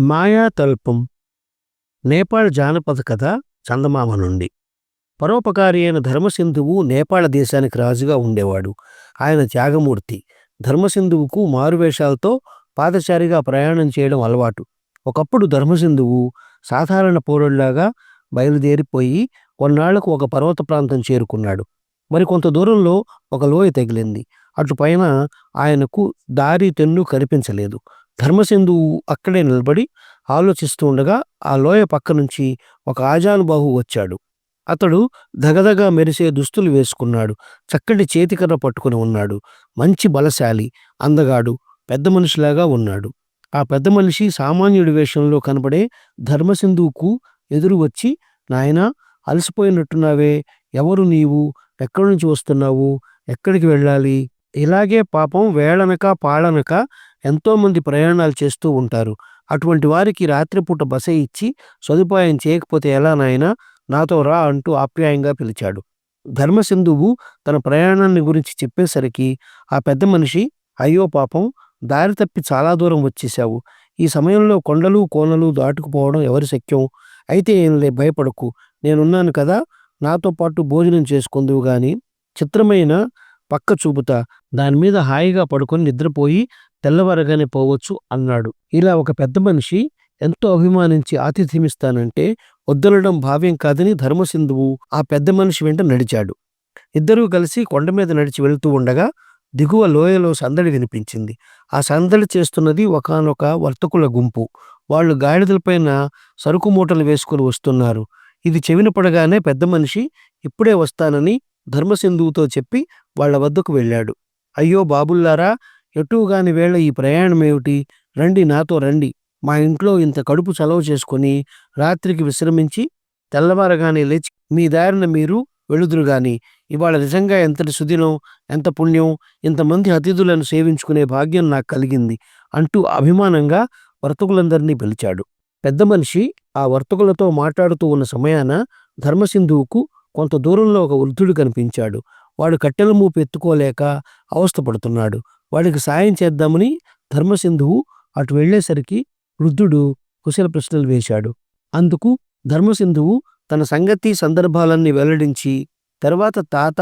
మాయాతల్పం నేపాళ్ జానపద కథ చందమామ నుండి. పరోపకారి అయిన ధర్మసింధువు నేపాళ దేశానికి రాజుగా ఉండేవాడు. ఆయన త్యాగమూర్తి. ధర్మసింధువుకు మారువేషాలతో పాదచారిగా ప్రయాణం చేయడం అలవాటు. ఒకప్పుడు ధర్మసింధువు సాధారణ పౌరుడిలాగా బయలుదేరిపోయి కొన్నాళ్ళకు ఒక పర్వత ప్రాంతం చేరుకున్నాడు. మరి కొంత దూరంలో ఒక లోయ తగిలింది. అటు పైన ఆయనకు దారి తెన్ను కనిపించలేదు. ధర్మసింధువు అక్కడే నిలబడి ఆలోచిస్తూ ఉండగా ఆ లోయ పక్క నుంచి ఒక ఆజానుబాహు వచ్చాడు. అతడు దగదగా మెరిసే దుస్తులు వేసుకున్నాడు. చక్కటి చేతికర్ర పట్టుకుని ఉన్నాడు. మంచి బలశాలి అందగాడు పెద్ద మనిషిలాగా ఉన్నాడు. ఆ పెద్ద మనిషి సామాన్యుడి వేషంలో కనబడే ధర్మసింధువుకు ఎదురు వచ్చి నాయనా అలసిపోయినట్టున్నావే. ఎవరు నీవు? ఎక్కడి నుంచి వస్తున్నావు? ఎక్కడికి వెళ్ళాలి? ఇలాగే పాపం వేళనక పాళనక ఎంతోమంది ప్రయాణాలు చేస్తూ ఉంటారు. అటువంటి వారికి రాత్రిపూట బస ఇచ్చి సదుపాయం చేయకపోతే ఎలా నాయనా? నాతో రా అంటూ ఆప్యాయంగా పిలిచాడు. ధర్మసింధువు తన ప్రయాణాన్ని గురించి చెప్పేసరికి ఆ పెద్ద మనిషి అయ్యో పాపం దారి తప్పి చాలా దూరం వచ్చేశావు. ఈ సమయంలో కొండలు కోనలు దాటుకుపోవడం ఎవరి శక్యం? అయితే ఏంలే భయపడకు. నేనున్నాను కదా నాతో పాటు భోజనం చేసుకుందువు గాని. చిత్రమైన పక్క చూపుతా. దాని మీద హాయిగా పడుకొని నిద్రపోయి తెల్లవారగానే పోవచ్చు అన్నాడు. ఇలా ఒక పెద్ద మనిషి ఎంతో అభిమానించి ఆతిథ్యమిస్తానంటే వద్దలడం భావ్యం కాదని ధర్మసింధువు ఆ పెద్ద మనిషి వెంట నడిచాడు. ఇద్దరూ కలిసి కొండ మీద నడిచి వెళ్తూ ఉండగా దిగువ లోయలో సందడి వినిపించింది. ఆ సందడి చేస్తున్నది ఒకానొక వర్తకుల గుంపు. వాళ్ళు గాడిదలపైన సరుకు మూటలు వేసుకుని వస్తున్నారు. ఇది చెవిన పడగానే పెద్ద మనిషి ఇప్పుడే వస్తానని ధర్మసింధువుతో చెప్పి వాళ్ళ వద్దకు వెళ్ళాడు. అయ్యో బాబుల్లారా ఎటుగాని వేళ ఈ ప్రయాణం ఏమిటి? రండి నాతో రండి. మా ఇంట్లో ఇంత కడుపు చలవ చేసుకొని రాత్రికి విశ్రమించి తెల్లవారగానే లేచి మీ దారిన మీరు వెళుదురు గాని. ఇవాళ నిజంగా ఎంతటి సుదినం ఎంత పుణ్యం ఇంతమంది అతిథులను సేవించుకునే భాగ్యం నాకు కలిగింది అంటూ అభిమానంగా వర్తకులందరినీ పిలిచాడు. పెద్ద మనిషి ఆ వర్తకులతో మాట్లాడుతూ ఉన్న సమయాన ధర్మసింధువుకు కొంత దూరంలో ఒక వృద్ధుడు కనిపించాడు. వాడు కట్టెల మూపు ఎత్తుకోలేక అవస్థపడుతున్నాడు. వాడికి సాయం చేద్దామని ధర్మసింధువు అటు వెళ్ళేసరికి వృద్ధుడు కుశల ప్రశ్నలు వేశాడు. అందుకు ధర్మసింధువు తన సంగతి సందర్భాలన్నీ వెల్లడించి తర్వాత తాత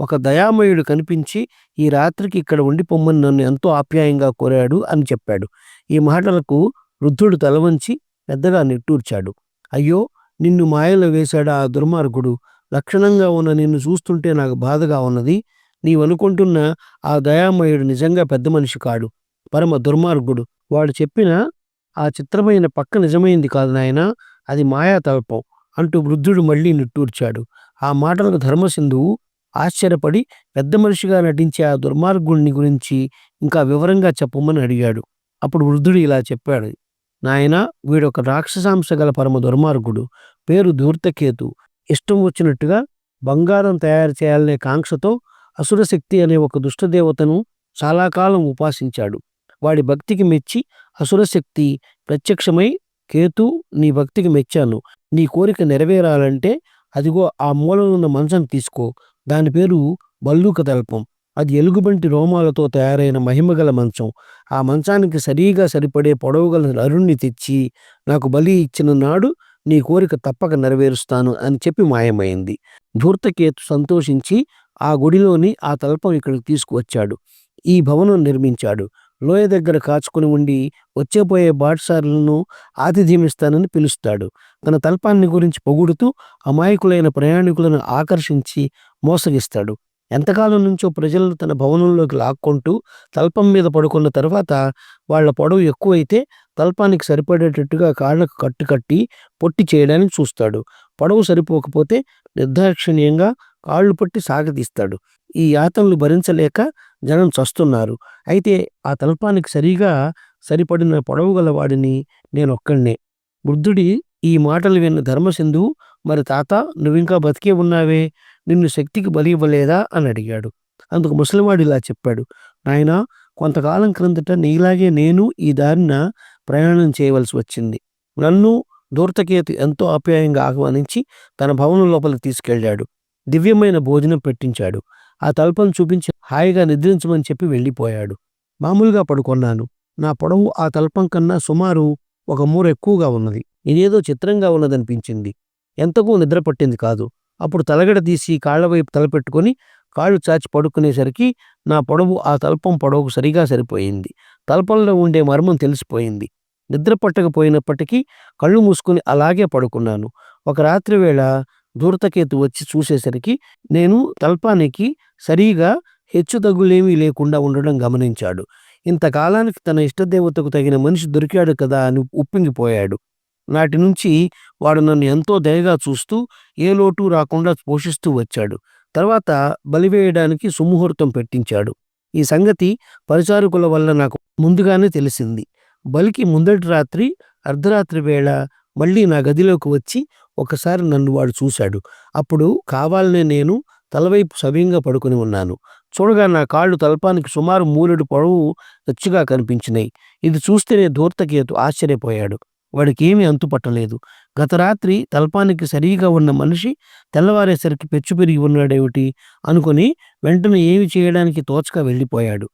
ఒక దయామయుడు కనిపించి ఈ రాత్రికి ఇక్కడ ఉండిపోమ్మని నన్ను ఎంతో ఆప్యాయంగా కోరాడు అని చెప్పాడు. ఈ మాటలకు వృద్ధుడు తలవంచి పెద్దగా నిట్టూర్చాడు. అయ్యో నిన్ను మాయలో వేశాడు ఆ దుర్మార్గుడు. లక్షణంగా ఉన్న నిన్ను చూస్తుంటే నాకు బాధగా ఉన్నది. నీవనుకుంటున్న ఆ దయామయుడు నిజంగా పెద్ద మనిషి కాడు. పరమ దుర్మార్గుడు. వాడు చెప్పిన ఆ చిత్రమైన పక్క నిజమైంది కాదు నాయన అది మాయా తల్పం అంటూ వృద్ధుడు మళ్ళీ నిట్టూర్చాడు. ఆ మాటలకు ధర్మసింధువు ఆశ్చర్యపడి పెద్ద మనిషిగా నటించే ఆ దుర్మార్గుడిని గురించి ఇంకా వివరంగా చెప్పమని అడిగాడు. అప్పుడు వృద్ధుడు ఇలా చెప్పాడు. నాయన వీడొక రాక్షసాంశ గల పరమ దుర్మార్గుడు. పేరు ధూర్తకేతు. ఇష్టం వచ్చినట్టుగా బంగారం తయారు చేయాలనే కాంక్షతో అసురశక్తి అనే ఒక దుష్టదేవతను చాలా కాలం ఉపాసించాడు. వాడి భక్తికి మెచ్చి అసురశక్తి ప్రత్యక్షమై కేతు నీ భక్తికి మెచ్చాను. నీ కోరిక నెరవేరాలంటే అదిగో ఆ మూలనున్న మంచం తీసుకో. దాని పేరు బల్లూక తల్పం. అది ఎలుగుబంటి రోమాలతో తయారైన మహిమగల మంచం. ఆ మంచానికి సరిగా సరిపడే పొడవుగల అరుణ్ణి తెచ్చి నాకు బలి ఇచ్చిన నాడు నీ కోరిక తప్పక నెరవేరుస్తాను అని చెప్పి మాయమైంది. ధూర్తకేతు సంతోషించి ఆ గుడిలోని ఆ తల్పం ఇక్కడికి తీసుకువచ్చాడు. ఈ భవనం నిర్మించాడు. లోయ దగ్గర కాచుకుని ఉండి వచ్చేపోయే బాటసారులను ఆతిథ్యమిస్తానని పిలుస్తాడు. తన తల్పాన్ని గురించి పొగుడుతూ అమాయకులైన ప్రయాణికులను ఆకర్షించి మోసగిస్తాడు. ఎంతకాలం నుంచో ప్రజలను తన భవనంలోకి లాక్కుంటూ తల్పం మీద పడుకున్న తర్వాత వాళ్ళ పొడవు ఎక్కువైతే తల్పానికి సరిపడేటట్టుగా కాళ్ళకు కట్టుకట్టి పొట్టి చేయడానికి చూస్తాడు. పొడవు సరిపోకపోతే నిర్దాక్షిణ్యంగా కాళ్ళు పట్టి సాగదీస్తాడు. ఈ యాతనలు భరించలేక జనం చస్తున్నారు. అయితే ఆ తల్పానికి సరిగా సరిపడిన పొడవు గలవాడిని వాడిని బుద్ధుడి ఈ మాటలు విన్న ధర్మసింధు మరి తాత నువ్వింకా బతికే ఉన్నావే? నిన్ను శక్తికి బలి ఇవ్వలేదా? అని అడిగాడు. అందుకు ముసలివాడు ఇలా చెప్పాడు నాయన కొంతకాలం క్రిందట నీలాగే నేను ఈ దారిన ప్రయాణం చేయవలసి వచ్చింది. నన్ను దూర్తకేతు ఎంతో ఆప్యాయంగా ఆహ్వానించి తన భవనం లోపలికి తీసుకెళ్ళాడు. దివ్యమైన భోజనం పెట్టించాడు. ఆ తల్పం చూపించి హాయిగా నిద్రించమని చెప్పి వెళ్ళిపోయాడు. మామూలుగా పడుకొన్నాను. నా పొడవు ఆ తల్పం కన్నా సుమారు ఒక మూర ఎక్కువగా ఉన్నది. ఇదేదో చిత్రంగా ఉన్నదనిపించింది. ఎంతకూ నిద్ర పట్టింది కాదు. అప్పుడు తలగడ తీసి కాళ్ళవైపు తలపెట్టుకొని కాళ్ళు చాచి పడుకునేసరికి నా పొడవు ఆ తల్పం పొడవుకు సరిగా సరిపోయింది. తల్పంలో ఉండే మర్మం తెలిసిపోయింది. నిద్ర పట్టకపోయినప్పటికీ కళ్ళు మూసుకుని అలాగే పడుకున్నాను. ఒక రాత్రి వేళ దూరతకేతు వచ్చి చూసేసరికి నేను తల్పానికి సరిగా హెచ్చు తగ్గులేమీ లేకుండా ఉండడం గమనించాడు. ఇంతకాలానికి తన ఇష్టదేవతకు తగిన మనిషి దొరికాడు కదా అని ఉప్పింగిపోయాడు. నాటి నుంచి వాడు నన్ను ఎంతో దయగా చూస్తూ ఏ లోటు రాకుండా పోషిస్తూ వచ్చాడు. తర్వాత బలివేయడానికి సుముహూర్తం పెట్టించాడు. ఈ సంగతి పరిచారకుల వల్ల నాకు ముందుగానే తెలిసింది. బలికి ముందటి రాత్రి అర్ధరాత్రి వేళ మళ్ళీ నా గదిలోకి వచ్చి ఒకసారి నన్ను వాడు చూశాడు. అప్పుడు కావాలనే నేను తలవైపు సవ్యంగా పడుకుని ఉన్నాను. చూడగా నా కాళ్ళు తలపానికి సుమారు మూలెడు పొడవు తెచ్చుగా కనిపించినాయి ఇది చూస్తేనే ధూర్తకేతు ఆశ్చర్యపోయాడు. వాడికి ఏమీ అంతుపట్టలేదు. గత రాత్రి తల్పానికి సరిగా ఉన్న మనిషి తెల్లవారేసరికి పెచ్చు పెరిగి ఉన్నాడేమిటి అనుకుని వెంటనే ఏమి చేయడానికి తోచక వెళ్ళిపోయాడు.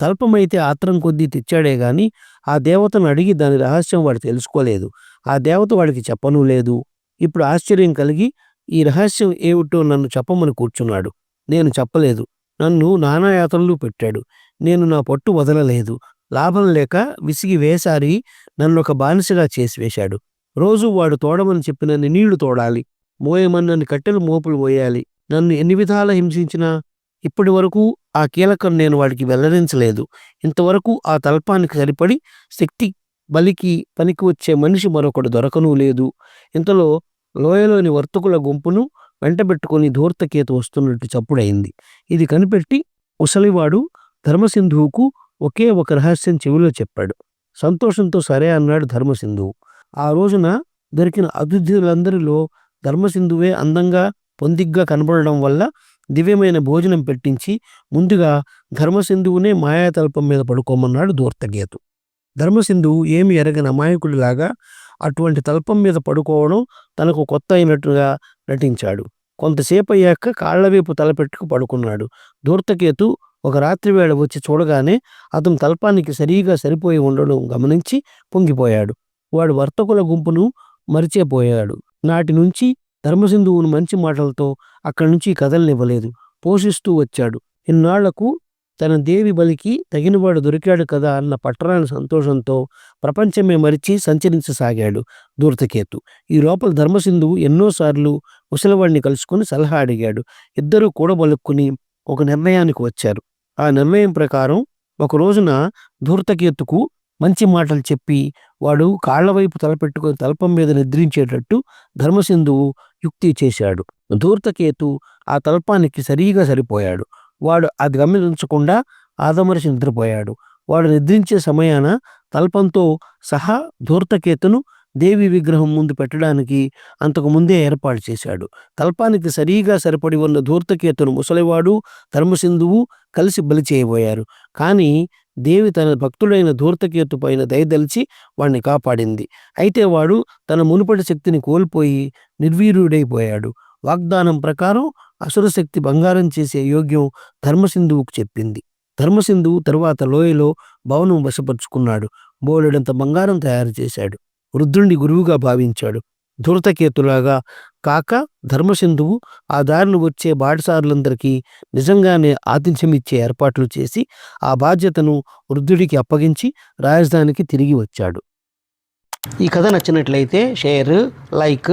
తల్పమైతే ఆత్రం కొద్దీ తెచ్చాడే గాని ఆ దేవతను అడిగి దాని రహస్యం వాడు తెలుసుకోలేదు. ఆ దేవత వాడికి చెప్పనూ లేదు. ఇప్పుడు ఆశ్చర్యం కలిగి ఈ రహస్యం ఏమిటో నన్ను చెప్పమని కూర్చున్నాడు. నేను చెప్పలేదు. నన్ను నానాయాతనలు పెట్టాడు. నేను నా పట్టు వదలలేదు. లాభం లేక విసిగి వేసారి నన్ను ఒక బానిసగా చేసి వేశాడు. రోజు వాడు తోడమని చెప్పిన నీళ్ళు తోడాలి. మోయమన్నన్ని కట్టెలు మోపులు పోయాలి నన్ను ఎన్ని విధాల హింసించినా ఇప్పటి వరకు ఆ కీలకం నేను వాడికి వెల్లడించలేదు. ఇంతవరకు ఆ తల్పానికి సరిపడి శక్తి బలికి పనికి వచ్చే మనిషి మరొకడు దొరకనూ లేదు. ఇంతలో లోయలోని వర్తకుల గుంపును వెంటబెట్టుకుని ధూర్తకేతు వస్తున్నట్టు చప్పుడైంది ఇది కనిపెట్టి ముసలివాడు ధర్మసింధువుకు ఒకే ఒక రహస్యం చెవిలో చెప్పాడు. సంతోషంతో సరే అన్నాడు ధర్మసింధువు. ఆ రోజున దొరికిన అతిథులందరిలో ధర్మసింధువే అందంగా పొందిగ్గా కనబడడం వల్ల దివ్యమైన భోజనం పెట్టించి ముందుగా ధర్మసింధువునే మాయాతల్పం మీద పడుకోమన్నాడు దూర్తగేతు ధర్మసింధువు ఏమి ఎరగని అమాయకుడిలాగా అటువంటి తల్పం మీద పడుకోవడం తనకు కొత్త అయినట్టుగా నటించాడు. కొంతసేపు అయ్యాక కాళ్ళవైపు తలపెట్టుకు పడుకున్నాడు. దూర్తకేతు ఒక రాత్రి వేళ వచ్చి చూడగానే అతను తల్పానికి సరిగా సరిపోయి ఉండడం గమనించి పొంగిపోయాడు. వాడు వర్తకుల గుంపును మరిచేపోయాడు. నాటి నుంచి ధర్మసింధువును మంచి మాటలతో అక్కడి నుంచి కదలనివ్వలేదు. పోషిస్తూ వచ్చాడు. ఇన్నాళ్ళకు తన దేవి బలికి తగినవాడు దొరికాడు కదా అన్న పట్టరాని సంతోషంతో ప్రపంచమే మరిచి సంచరించసాగాడు దూర్తకేతు ఈ లోపల ధర్మసింధువు ఎన్నోసార్లు ముసలివాడిని కలుసుకుని సలహా అడిగాడు. ఇద్దరూ కూడబలుక్కుని ఒక నిర్ణయానికి వచ్చారు. ఆ నిర్ణయం ప్రకారం ఒక రోజున ధూర్తకేతుకు మంచి మాటలు చెప్పి వాడు కాళ్ళ వైపు తలపెట్టుకుని తలపం మీద నిద్రించేటట్టు ధర్మసింధువు యుక్తి చేశాడు. ధూర్తకేతు ఆ తల్పానికి సరిగా సరిపోయాడు. వాడు అది గమనించకుండా ఆదమరిచి నిద్రపోయాడు. వాడు నిద్రించే సమయాన తల్పంతో సహా ధూర్తకేతును దేవి విగ్రహం ముందు పెట్టడానికి అంతకు ముందే ఏర్పాటు చేశాడు. తల్పానికి సరిగా సరిపడి ఉన్న ధూర్తకేతును ముసలివాడు ధర్మసింధువు కలిసి బలి చేయబోయారు. కానీ దేవి తన భక్తుడైన ధూర్తకేతు పైన దయదలిచి వాణ్ణి కాపాడింది. అయితే వాడు తన మునుపటి శక్తిని కోల్పోయి నిర్వీర్యుడైపోయాడు. వాగ్దానం ప్రకారం అసురశక్తి బంగారం చేసే యోగ్యం ధర్మసింధువుకు చెప్పింది. ధర్మసింధువు తరువాత లోయలో భవనం వశపరుచుకున్నాడు. బోలెడంత బంగారం తయారు చేశాడు. వృద్ధుణ్ణి గురువుగా భావించాడు. ధృతకేతులాగా కాక ధర్మసింధువు ఆ దారిని వచ్చే బాటసారులందరికీ నిజంగానే ఆతిథ్యమిచ్చే ఏర్పాట్లు చేసి ఆ బాధ్యతను వృద్ధుడికి అప్పగించి రాజధానికి తిరిగి వచ్చాడు. ఈ కథ నచ్చినట్లయితే షేర్ లైక్